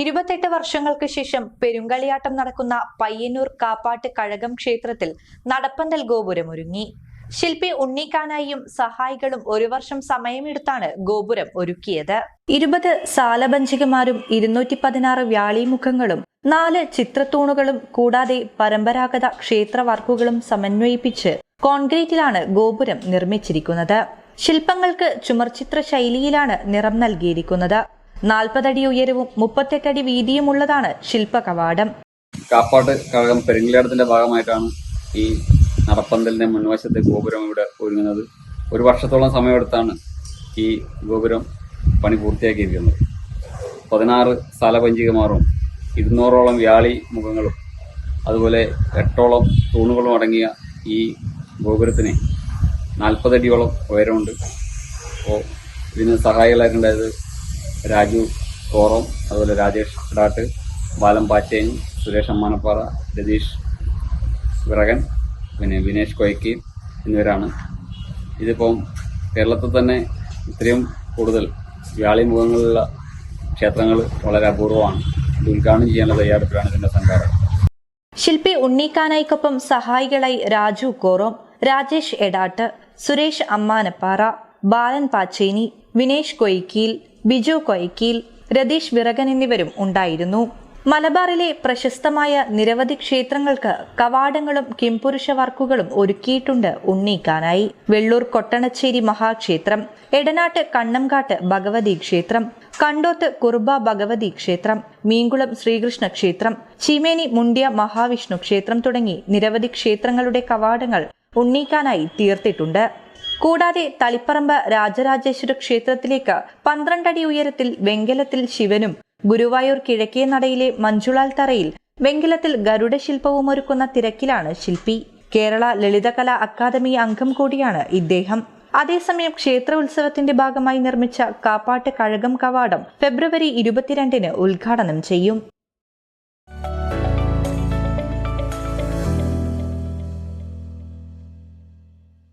ഇരുപത്തെട്ട് വർഷങ്ങൾക്ക് ശേഷം പെരുങ്കളിയാട്ടം നടക്കുന്ന പയ്യന്നൂർ കാപ്പാട്ട് കഴകം ക്ഷേത്രത്തിൽ നടപ്പന്തൽ ഗോപുരം ഒരുങ്ങി. ശില്പി ഉണ്ണിക്കാനായും സഹായികളും ഒരു വർഷം സമയമെടുത്താണ് ഗോപുരം ഒരുക്കിയത്. ഇരുപത് സാലഭഞ്ചികമാരും ഇരുന്നൂറ്റി പതിനാറ് വ്യാളിമുഖങ്ങളും നാല് ചിത്രത്തൂണുകളും കൂടാതെ പരമ്പരാഗത ക്ഷേത്രവർക്കുകളും സമന്വയിപ്പിച്ച് കോൺക്രീറ്റിലാണ് ഗോപുരം നിർമ്മിച്ചിരിക്കുന്നത്. ശില്പങ്ങൾക്ക് ചുമർചിത്ര ശൈലിയിലാണ് നിറം നൽകിയിരിക്കുന്നത്. നാൽപ്പതടി ഉയരവും മുപ്പത്തെട്ടടി വീതിയുമുള്ളതാണ് ശില്പ കവാടം കാപ്പാട്ട് കഴകം പെരുങ്കിലാടത്തിന്റെ ഭാഗമായിട്ടാണ് ഈ നടപ്പന്തലിന്റെ മുൻവശത്തെ ഗോപുരം ഇവിടെ ഒരുങ്ങുന്നത്. ഒരു വർഷത്തോളം സമയമെടുത്താണ് ഈ ഗോപുരം പണി പൂർത്തിയാക്കിയിരിക്കുന്നത്. പതിനാറ് സ്ഥലപഞ്ചികമാറും ഇരുന്നൂറോളം വ്യാളി മുഖങ്ങളും അതുപോലെ എട്ടോളം തൂണുകളും അടങ്ങിയ ഈ ഗോപുരത്തിന് നാൽപ്പതടിയോളം ഉയരമുണ്ട്. അപ്പോൾ ഇതിന് സഹായികളായിട്ടുണ്ടായത് രാജു കോറം അതുപോലെ രാജേഷ് കടാട്ട് ബാലം പാച്ചേനി സുരേഷ് അമ്മാനപ്പാറ രതീഷ് വിറകൻ പിന്നെ വിനേഷ് കൊയ്ക്കി എന്നിവരാണ്. ഇതിപ്പം കേരളത്തിൽ തന്നെ ഇത്രയും കൂടുതൽ വ്യാളി മുഖങ്ങളുള്ള ക്ഷേത്രങ്ങൾ വളരെ അപൂർവമാണ്. ഇത് ഉദ്ഘാടനം ചെയ്യാനുള്ള തയ്യാറെടുപ്പിലാണ് ഇതിന്റെ സംഘാടകർ. ശില്പി ഉണ്ണിക്കാനായിക്കൊപ്പം സഹായികളായി രാജു കോറോം രാജേഷ് എടാട്ട് സുരേഷ് അമ്മാനപ്പാറ ബാലൻ പാച്ചേനി വിനേഷ് കൊയ്ക്കീൽ ബിജു കൊയ്ക്കീൽ രതീഷ് വിറകൻ എന്നിവരും ഉണ്ടായിരുന്നു. മലബാറിലെ പ്രശസ്തമായ നിരവധി ക്ഷേത്രങ്ങൾക്ക് കവാടങ്ങളും കിംപുരുഷ വർക്കുകളും ഒരുക്കിയിട്ടുണ്ട് ഉണ്ണീക്കാനായി. വെള്ളൂർ കൊട്ടണച്ചേരി മഹാക്ഷേത്രം എടനാട്ട് കണ്ണംകാട്ട് ഭഗവതി ക്ഷേത്രം കണ്ടോത്ത് കുർബ ഭഗവതി ക്ഷേത്രം മീങ്കുളം ശ്രീകൃഷ്ണ ക്ഷേത്രം ചീമേനി മുണ്ടിയ മഹാവിഷ്ണു ക്ഷേത്രം തുടങ്ങി നിരവധി ക്ഷേത്രങ്ങളുടെ കവാടങ്ങൾ ഉണ്ണീക്കാനായി തീർത്തിട്ടുണ്ട്. കൂടാതെ തളിപ്പറമ്പ് രാജരാജേശ്വര ക്ഷേത്രത്തിലേക്ക് പന്ത്രണ്ടടി ഉയരത്തിൽ വെങ്കലത്തിൽ ശിവനും ഗുരുവായൂർ കിഴക്കേ നടയിലെ മഞ്ജുളാൽ തറയിൽ വെങ്കലത്തിൽ ഗരുഡ ശില്പവും ഒരുക്കുന്ന തിരക്കിലാണ് ശില്പി. കേരള ലളിതകലാ അക്കാദമി അംഗം കൂടിയാണ് ഇദ്ദേഹം. അതേസമയം ക്ഷേത്ര ഉത്സവത്തിന്റെ ഭാഗമായി നിർമ്മിച്ച കാപ്പാട്ട് കഴകം കവാടം ഫെബ്രുവരി ഇരുപത്തിരണ്ടിന് ഉദ്ഘാടനം ചെയ്യും.